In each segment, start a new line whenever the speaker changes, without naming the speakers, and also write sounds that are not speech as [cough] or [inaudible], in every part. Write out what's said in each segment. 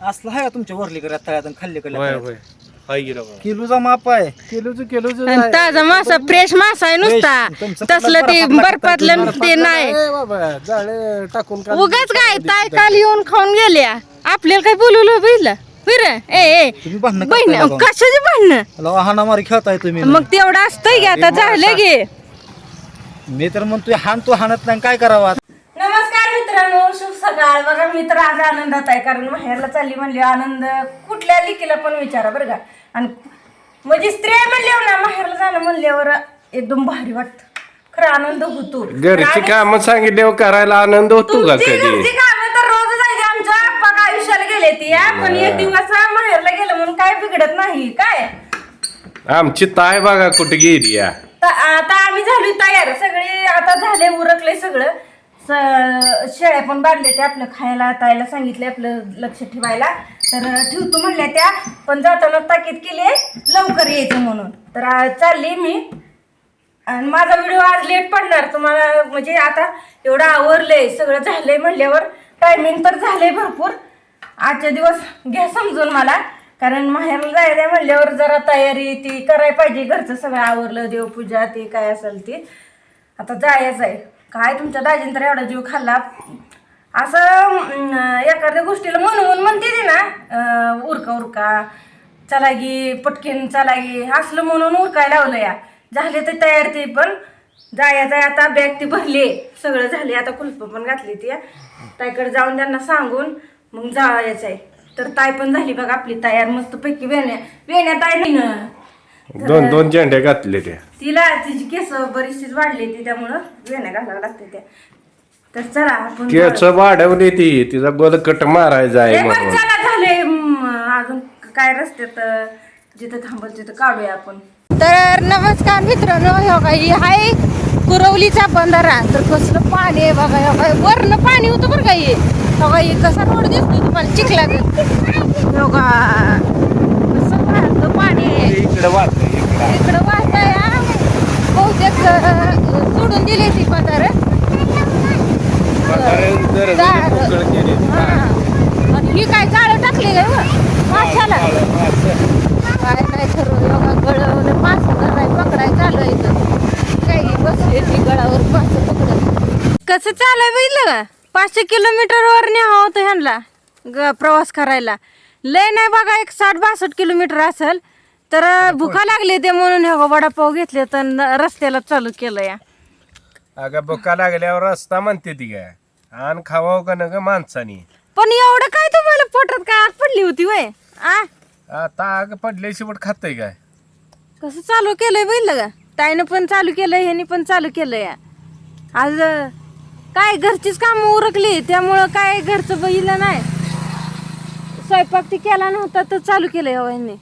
असलं आहे का तुमच्या वरली करत तळ्यात
होय
करत
होय हाय गेलो बघा.
किलोचा माप आहे.
किलोचं किलोचं
आणि ताजा मासा फ्रेश मासा आहे नुसता.
तुमचं
तसलं ते
बर्फातला
बर्फातलं ते नाही.
ए बाबा जाळे टाकून काढ.
उगाच काय ताय काल येऊन खाऊन गेल्या. आपल्याला काय बोलवलं बघितलं फिर ए ए.
तुम्ही भांडणं
बहीण
करताय बघा.
कशाची भांडणं?
मला हाणामारी खेळताय तुम्ही.
मग तेवढं असतंय की आता झालं की.
मी तर म्हणतोय हाण तू हाणत नाही काय करावा?
नमस्कार मित्रांनो शुभ सकाळ. बघा मी तर आज आनंदात आहे कारण माहेरला चालली म्हणली आनंद कुठल्या लिकीला पण विचारा बरं का. आणि म्हणजे स्त्री म्हणल्यावर ना माहेरला जाणं म्हणल्यावर एकदम भारी वाटत. खरं आनंद होतो.
घरची कामं सांगितल्यावर करायला आनंद होतो का
तुमची
कधी?
कामं तर रोज जायचे आमच्या आप्पा आयुष्याला गेले ती? हा. पण एक दिवस माहेरला गेलं म्हणून काय बिघडत नाही काय?
आमची ताय बघा कुठे गेली या.
त- आता आम्ही झालो तयार. सगळे आता झाले उरकले सगळं. स- शेळ्या पण बांधले ते आपलं खायला तायला सांगितले आपलं लक्ष ठेवायला. तर ठेवतो म्हणल्या त्या पण जाताना ताकीद केली लवकर यायचं म्हणून. तर आज चालली मी. आणि माझा व्हिडिओ आज लेट पडणार तुम्हाला म्हणजे आता एवढं आवरलंय सगळं झालंय म्हणल्यावर टायमिंग तर झालंय भरपूर. आजच्या दिवस घ्या समजून मला. कारण माहेरला जायला म्हणल्यावर जरा तयारी ती करायला पाहिजे घरचं सगळं आवरलं देवपूजा ते काय असेल ते. आता जायचं आहे काय तुमच्या दाजीन तर एवढा जीव खाल्ला. असं एखाद्या गोष्टीला म्हणून म्हणते ती ना उरका उरका चला गी पटकीन चला गी असलं म्हणून उरकायला लावलं या. झाले तर तयार ते पण जाया जाया आता बॅग ती भरली. सगळं झाले आता कुलप पण घातली ती. ताईकडे जाऊन त्यांना सांगून मग जायचं आहे. तर ताई पण झाली बघा आपली तयार मस्त पैकी वेण्या वेण्या ताई नाही ना
दोन दोन झेंडे घातले त्या
तिला तिची केस बरीचशीच वाढली ती त्यामुळं वेण्या घालावं लागते त्या. तर चला आपण
केस वाढवली ती. तिचा बलकट मारायचा आहे
बरं,
म्हणून.
चला झाले म, अजून काय रस्त्यात अ, जिथं थांबल तिथं काढूया आपण. तर नमस्कार मित्रांनो हो काही हाय कुरवलीचा बंधारा. तर कसलं पाणी आहे बघा हो काय वरनं पाणी होतं बरं काही हो. काही कसा रोड दिसतो तुम्हाला चिखला हो का कसं वाहतं पाणी. आहे
इकडे वाच इकडे
वाहताय. बहुतेक सोडून दिली ती आणि ही काय जाळं टाकली व? माशाला? काय नाही ठरवलं गळवलं मास कराय पकडाय चालू आहे इथं. काही बसली ती गळावर मास पकडत. कसं चालय बघितलं का? पाचशे किलोमीटर वर न्यावं होतं ह्यांना ग प्रवास करायला. लय नाही बघा एक साठ बासष्ट किलोमीटर असेल. तर भुका लागली ते म्हणून ह्या वडापाव घेतले तर न- रस्त्याला चालू केलं या.
अगं बुका लागल्यावर रस्ता म्हणते ती काय आणि खावाव का न ग माणसानी?
पण एवढं काय तुम्हाला पोटात काय आग पडली होती वय? आ?
आता आग पडल्या शेवट खातय काय?
कसं चालू केलंय बघितलं का ताईनं पण चालू केलंय ह्यानी पण चालू केलंय आज अं, काय घरचीच काम उरकली त्यामुळं काय घरचं बघितलं नाही. स्वयंपाक ती केला नव्हता तर चालू केलंय हो ह्यांनी.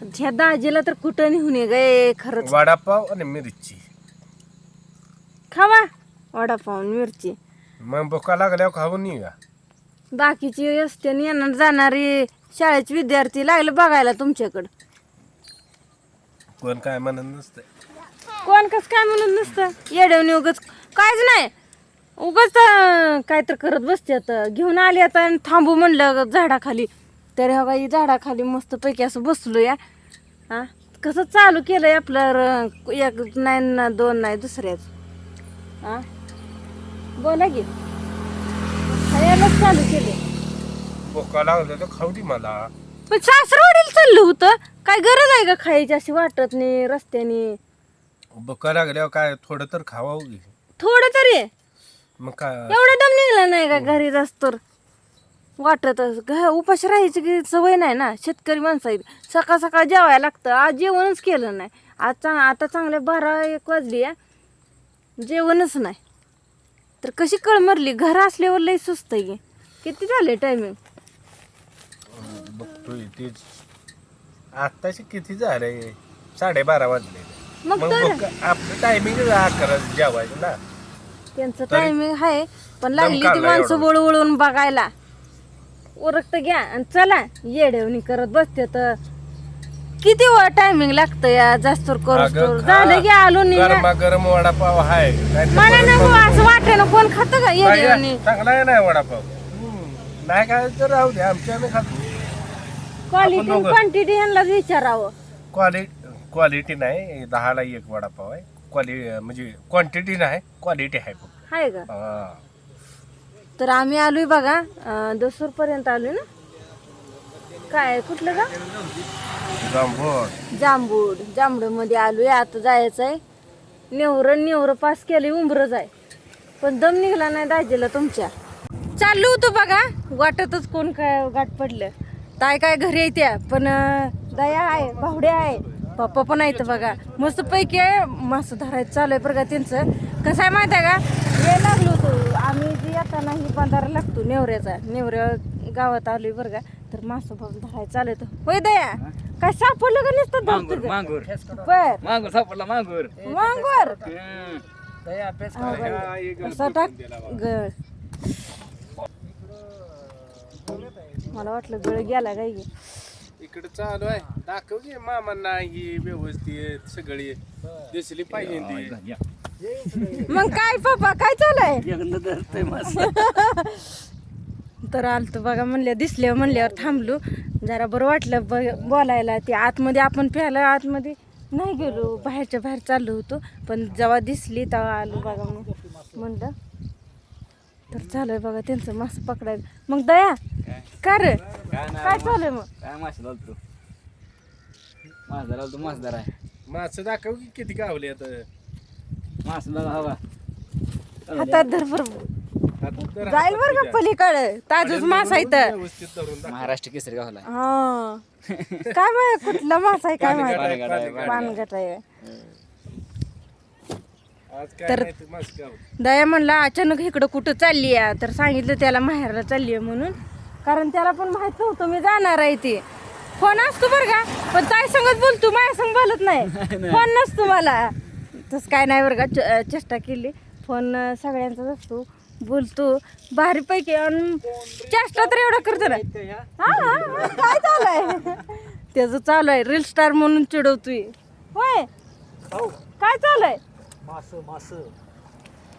ह्या दाजीला तर कुठं निघून ये गे खरंच.
वडापाव आणि मिरची.
खावा. वडापाव आणि मिरची.
मग बुका लागल्यावर खाऊन ये
बाकीची रस्त्याने येणार जाणारी शाळेचे विद्यार्थी लागले बघायला तुमच्याकडं.
कोण काय म्हणत नसतं
कोण कस काय म्हणत नसतं? येडवणी उगच कायच नाही. उगच काय तर करत बसते आता. घेऊन आली आता आणि थांबू म्हणलं झाडाखाली. तर ह्या काही झाडाखाली मस्त पैकी असं बसलो या. हा? कसं चालू केलंय आपलं र- एक नाही ना दोन नाही दुसऱ्याच? हा? बोला की. खायलाच चालू केले
बुका लागलं तर खाऊ दे मला.
पण सासरवाडीला चाललं होतं. काय गरज आहे का खायची अशी वाटत नाही रस्त्याने?
बुका लागल्यावर काय थोडं तर खावावं की
थोडं तरी.
मग काय?
एवढा दम निघला नाही का घरी जास्त तर? वाटतच घ उपाशी राहायची की सवय नाही ना. शेतकरी माणसं आहेत सकाळ सकाळ जेवायला लागतं. आज जेवणच केलं नाही. आज चांग आता चांगल्या बारा एक वाजली आहे जेवणच नाही. तर कशी कळमरली? घर असल्यावर लई सुस्त आहे. किती झाले टायमिंग
बघतोय तेच. आत्ताशी किती झालंय? साडेबारा वाजले.
मग
मग
तर
आपलं टायमिंग अकरा जेवायचं ना.
त्यांचं
तरी-
टायमिंग आहे पण लागली ती माणसं
एवढा.
वळवळून बघायला. उरकत घ्या आणि चला. येडेवणी करत बसते तर. किती टायमिंग लागतं या जास्त
अगं
करू
खा.
झालं की आलो नाही
गरमा गरम वडापाव ते
मला नको
मग-
असं वाटलं ना कोण खातं का
काय
येडेवणी?
चांगला आहे ना वडापाव? हम्म. नाही काय तर राहू दे. आमच्या आम्ही खातो.
क्वालिटी
दोघं.
क्वांटिटी यांनाच विचारावं.
क्वालिटी क्वालिटी नाही. दहाला एक वडापाव आहे. क्वालिटी म्हणजे क्वांटिटी नाही. क्वालिटी आहे फक्त.
आहे का?
हा.
तर आम्ही आलोय बघा. अं, दसूर पर्यंत आलोय ना? काय कुठलं का
जांभूळ.
जांभूड जांभूडमध्ये आलोय. आता जायचं आहे नेवर नेवर पास केले उंबरच आहे. पण दम निघला नाही दाजीला तुमच्या. चाललो होतो बघा. वाटतच कोण काय गाठ पडलं. ताय काय घरी येत्या पण दया आहे भावड्या आहे. पप्पा पण आहेत बघा. मस्त पैकी आहे. मासं धरायचं चालू आहे बरं का त्यांचं. कसं आहे माहिती आहे का? यायला लागलो आम्ही जे येताना ही बांधारा लागतो नेवऱ्याचा नेवऱ्या गावात आलोय बरं का. तर मासं बघ धरायचं चालू होतं होय दया काय सापडलं का नुसतं धरतो
मांगूर
बर.
मांगूर सापडला मांगूर. हम्म.
गळ. मला वाटलं गळ गेला काय की.
इकडे चालू आहे. दाखव की मामांना ही व्यवस्थित सगळी. दिसली पाहिजे ती.
मग काय पप्पा काय चालू
एकदा धरतोय मास.
तर आलतो बघा म्हणल्या दिसल्या म्हणल्यावर थांबलो. जरा बरं वाटलं ब- बोलायला. ते आतमध्ये आपण प्यायला आतमध्ये नाही गेलो बाहेरच्या बाहेर चाललो होतो. पण जेव्हा दिसली तेव्हा आलो बघा मग म्हणलं तर चालू आहे बघा त्यांचं मास पकडायला. मग दया का रे? काय चालू आहे मग?
काय मासे लावतो? मासदार लावतो मासदार आहे.
मासं दाखव की किती गावले आता.
मास बघा हवा.
हातात धर
तर
जाईल बरं का पलीकडे? ताजूच मासा आहे तर
व्यवस्थित धरून दाखव.
महाराष्ट्र केसरी गावला.
हा. काय माहिती कुठला मासा आहे काय माहिती? पानगट आहे
आज काय
तर- दया म्हणला अचानक इकडं कुठं चालली आहे? तर सांगितलं त्याला माहेरला चालली आहे म्हणून. कारण त्याला पण माहीत नव्हतं मी जाणार आहे ते फोन असतो बरं का? पण ताई संगत बोलतो माझ्या संग बोलत [laughs] नाही. फोन नसतो मला. तसं काय नाही बरं का च- चेष्टा केली. फोन सगळ्यांचाच असतो. बोलतो भारीपैकी आणि चेष्टा तर एवढा करतो ना. हा हा, हा, काय चालू आहे? त्याचं चालू आहे. रील स्टार म्हणून चिडवतोय. होय? काय चालू आहे?
मास मास.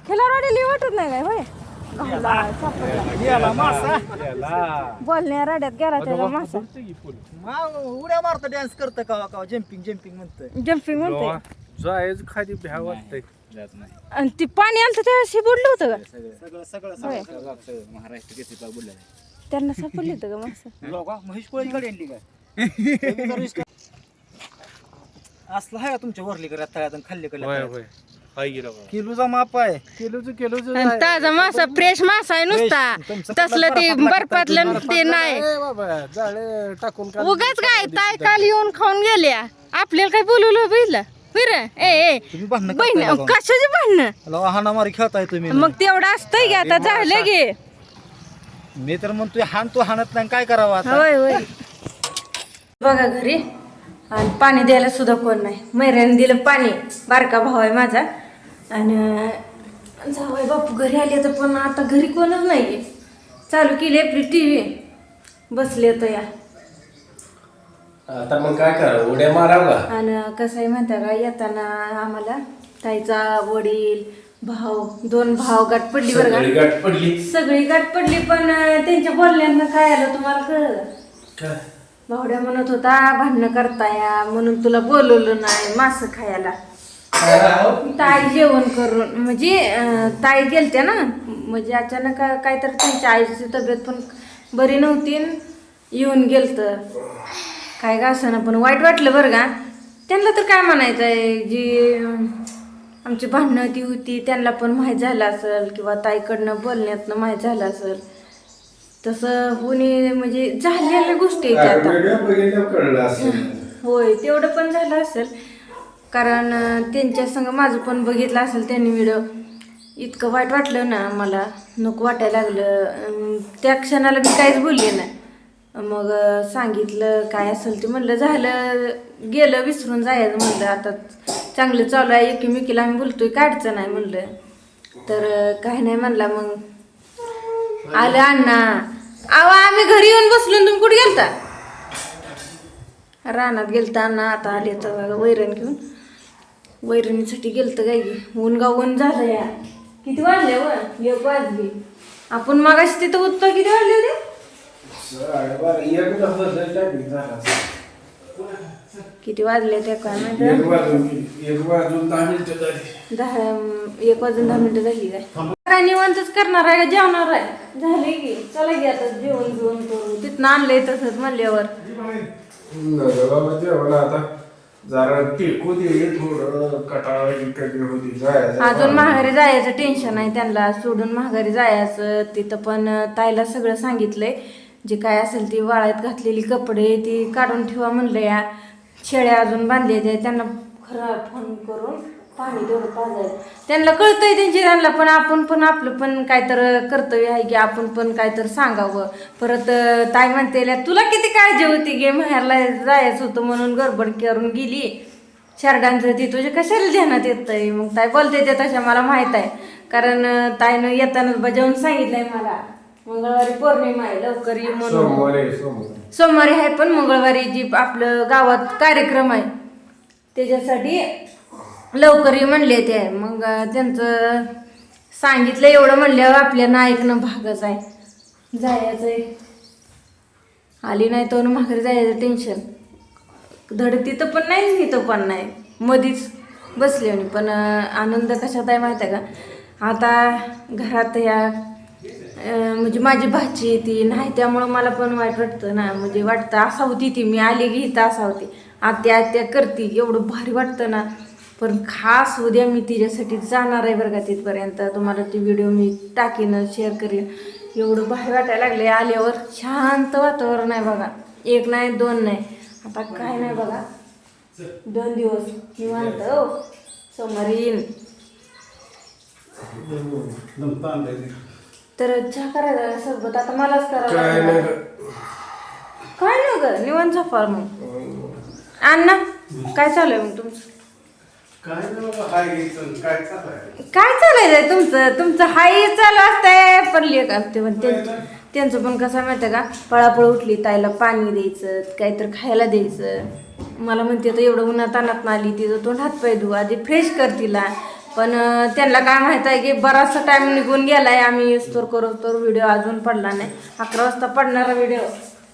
खिलारवाडी लिह वाटत नाही काय होय? घाला, सापडला.
गेला मासा.
बोलण्या राड्यात गेला त्याला मासा.
मा- उड्या मारतं डॅन्स करतं का का जम्पिंग जम्पिंग म्हणतं
जम्पिंग म्हणते
जायचं खाली भ्या वाटतंय.
जात नाही.
आणि ती पाणी आलं तर त्यावेळेस हे बुडलं होतं का?
सगळं
सगळं सगळं
होय.
सगळं सगळं महाराष्ट्र केसरी पाव बुडला
त्यांना सापडली होतं का [laughs] [laughs]
असलं आहे तुमच्या वरली करत तळ्यात आणि खाल्ली होयकडे
होय. पाहिजे
किलोचा माप आहे.
किलोच किलोच
आणि ताजा मासा फ्रेश मासा आहे नुसता. तसलं ते
बर्फातला
ते नाही.
बाबा जाळे टाकून.
उगाच काय ताय काल येऊन खाऊन गेल्या. आपल्याला काय बोलवलं बघितलं फिर ए ए.
तुम्ही भांडणं
बहीण? कशाची भांडणं?
हाणामारी खेळताय तुम्ही.
मग तेवढं असतंय की आता झालं की.
मी तर म्हणतोय हाण तू हाणत नाही काय करावं आता?
होय होय. बघा घरी. आणि पाणी द्यायला सुद्धा कोण नाही. मैऱ्याने दिलं पाणी. बारका भाऊ आहे माझा. आणि जावाय बापू घरी आले तर पण आता घरी कोणच नाही चालू केली आपली टी व्ही बसले तर या.
आता मग काय करा? उड्या मारावा
आणि कसं आहे म्हणता का येताना आम्हाला ताईचा वडील भाऊ दोन भाव गाठ पडली बरं
सगळी
का
गाठ पडली.
सगळी गाठ पडली पण त्यांच्या बोलण्यानं काय आलं तुम्हाला कळलं?
काय?
भावड्या म्हणत होता भांडणं करताया म्हणून तुला बोलवलं नाही मास खायला. ताई जेवण करून म्हणजे अं, ताई गेलत्या ना? म्हणजे अचानक काहीतरी त्यांच्या आईची तब्येत पण बरी नव्हती न येऊन गेलत. काय का असं पण वाईट वाटलं बरं का. त्यांना तर काय म्हणायचं आहे जी आमची भांडणं ती होती त्यांना पण माहीत झालं असेल किंवा ताईकडनं बोलण्यातनं माहीत झालं असेल. तसं कोणी म्हणजे झालेल्या गोष्टी आहेत आता. होय तेवढं पण झालं असेल. कारण त्यांच्या संग माझं पण बघितलं असेल त्यांनी व्हिडिओ इतकं वाईट वाटलं ना मला. नको वाटायला लागलं. त्या क्षणाला मी काहीच बोलले नाही. मग सांगितलं काय असेल ते म्हणलं झालं गेलं विसरून जायचं म्हणलं. आता चांगलं चालू आहे एकीमेकीला आम्ही बोलतोय काढचं नाही म्हणलं. तर काय नाही म्हणला मग. आलं अण्णा. अहो आम्ही घरी येऊन बसलो तुम्ही कुठे गेलता? रानात गेलता अण्णा. आता आले तर बघा वैरण घेऊन. वैरणीसाठी गेलतं काय ऊन गाव ऊन झालं या. किती वाजले व एक वाजली. आपण मगाशी तिथं उत्तर किती वाजले
एक झाला
किती वाजले ते काय
एक
माहिती
वाजून एक वाजून दहा मिनिटं झाली.
दहा एक वाजून दहा मिनिटं झाली काय? काय निवांतच करणार आहे का? जेवणार आहे? झाले की. चला की आता जेवण जेवण करू तिथनं आणलंय तसंच म्हणल्यावर.
नगर बाबा जेवण आता. जरा टेकू दे थोडं. कटाळा कधी होती जायचं
अजून माघारी जायचं टेन्शन आहे त्यांना. सोडून माघारी जायचं. तिथं पण ताईला सगळं सांगितलंय. जे काय असेल ती वाळ्यात घातलेली कपडे ती काढून ठेवा म्हणलं या. शेळ्या अजून बांधले ते त्यांना खरं फोन करून पाणी देऊन पाजायचं. त्यांना कळतंय त्यांची त्यांना पण आपण पण आपलं पण काय तर कर्तव्य आहे की आपण पण काय तर सांगावं. परत ताई म्हणते तुला किती काळजी होती गे माहेरला जायचं होतं म्हणून गडबड करून गेली. शरडांचं ती तुझ्या कशाला ध्यानात येतंय? मग ताई बोलते ते तशा मला माहीत आहे. कारण ताईनं येतानाच बजावून सांगितलंय मला. मंगळवारी पौर्णिमा आहे लवकर ये म्हणून.
सोमवार आहे सोमवार.
सोमवारी आहे पण मंगळवारी जी आपलं गावात कार्यक्रम आहे त्याच्यासाठी लवकर ये म्हणले ते. मग त्यांचं सांगितलं एवढं म्हणल्यावर आपल्याला ऐकणं भागच आहे. जायचंय आली नाही तर माघारी जायचं टेन्शन धड तिथं पण नाही तिथं पण नाही. मधीच बसले आणि पण अं, आनंद कशात आहे माहिती आहे का? आता घरात या म्हणजे माझी भाची ती नाही त्यामुळं मला पण वाईट वाटतं ना. म्हणजे वाटतं असा होती ती मी आली की इथं असा होती. आत्या आत्या करती एवढं भारी वाटतं ना. पण खास उद्या मी तिच्यासाठी जाणार आहे बरं का तिथपर्यंत. तुम्हाला ती व्हिडिओ मी टाकीनं शेअर करीन. एवढं भारी वाटायला लागले आल्यावर शांत वातावरण आहे बघा. एक नाही दोन नाही. आता काय नाही बघा. दोन दिवस निवांत हो. सोमवारी येईन. तर चहा करायचा सरबत आता मलाच
काय
करायला
नाही.
लागणार. काय नाही ग निवांत झोपार मग अण्णा काय चालू आहे मग तुमचं?
काय नाही बाबा हाय घ्यायचं काय चाललंय
काय चालायचंय तुमचं? तुमचं हाई चालू असतंय. पण लेख असते पण त्यांचं त्यांचं पण कसं माहिती का? पळापळ उठली ताईला पाणी द्यायचं काहीतरी खायला द्यायचं. मला म्हणते तर एवढं उन्हात तानात आली तिचं तोंड हातपाय धुवा आधी फ्रेश कर तिला. पण त्यांना काय माहीत आहे की बराचसा टाइम निघून गेलाय. आम्ही स्टोर करू तर व्हिडिओ अजून पडला नाही. अकरा वाजता पडणारा व्हिडिओ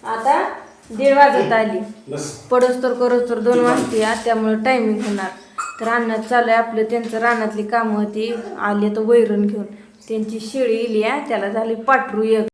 आता दीड वाजत आली. पडोस तर करोस तर दोन वाजते त्यामुळे टायमिंग होणार. तर रानात चालू आहे आपलं. त्यांचं रानातली कामं होती. आली तर वैरण घेऊन. त्यांची शेळी इली आहे. त्याला झाली पाठरू एक.